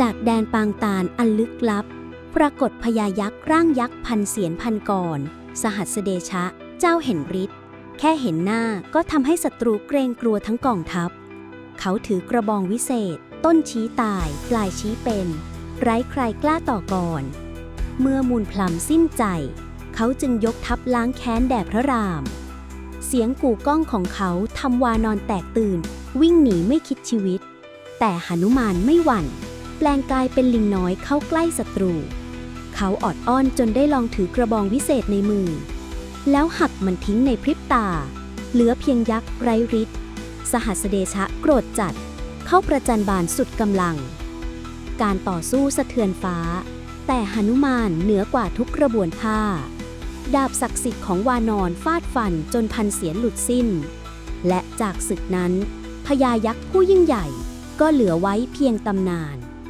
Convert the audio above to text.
จากแดนปางตาลอันลึกลับ ปรากฏพญายักษ์ร่างยักษ์พันเสียนพันกร สหัสเดชะ เจ้าเห็นฤทธิ์แค่เห็นหน้าก็ทำให้ศัตรูเกรงกลัวทั้งกองทัพ เขาถือกระบองวิเศษ ต้นชี้ตาย ปลายชี้เป็น ไร้ใครกล้าต่อก่อน เมื่อมูลพลัมสิ้นใจ เขาจึงยกทัพล้างแค้นแด่พระราม เสียงกู่ก้องของเขาทำวานอนแตกตื่น วิ่งหนีไม่คิดชีวิต แต่หนุมานไม่หวั่น ปลงกายเป็นลิงน้อยเข้าใกล้ศัตรู เขาออดอ้อนจนได้ลองถือกระบองวิเศษในมือ แล้วหักมันทิ้งในพริบตา เหลือเพียงยักษ์ไร้ฤทธิ์สหัสเดชะโกรธจัด เข้าประจันบานสุดกำลัง การต่อสู้สะเทือนฟ้า แต่หนุมานเหนือกว่าทุกกระบวนท่า ดาบศักดิ์สิทธิ์ของวานอนฟาดฟันจนพันเสียนหลุดสิ้น และจากศึกนั้นพญายักษ์ผู้ยิ่งใหญ่ก็เหลือไว้เพียงตำนาน